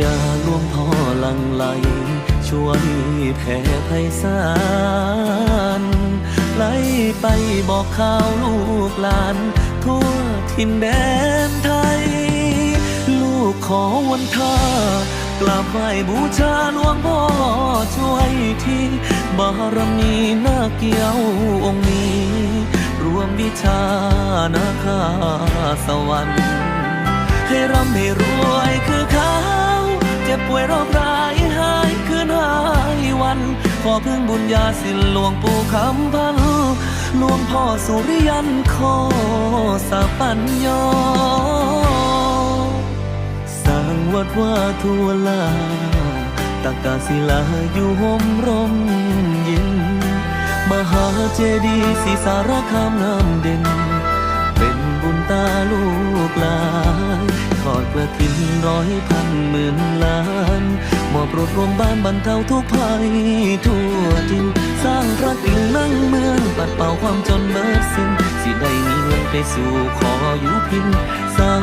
ญาหลวงพ่อหลังไหลช่วยแผ่ไพศาลไหลไปบอกข่าวลูกหลาน ทั่วทินแดนไทย ลูกขอวันท่ากราบไหว้บูชาหลวงพ่อช่วยที่บารมีนาเกี่ยวองค์นี้ รวมวิชานาคาสวรรค์ ให้ร่ำให้รวยคือเขา วยโรคร้ายหายคืนหายวัน ขอพึ่งบุญญาสินหลวงปู่คำพันธ์หลวงพ่อสุริยันขอสาปัญญาสร้างวัดว่าทัวลาตากาศิลาอยู่ห่มร่มเย็น มหาเจดีย์ศรีสารคามน้ำเด่น เป็นบุญตาลูกหลานทอดกระถินร้อยพันหมื่นล้าน รดรวมบ้านบรรเทาทุกภัยทั่วทินสร้างรักอิ่งนั่งเมืองปัดเป่าความจนเบิดสิ้นสิได้มีเงินไปสู่ขออยู่พินสร้าง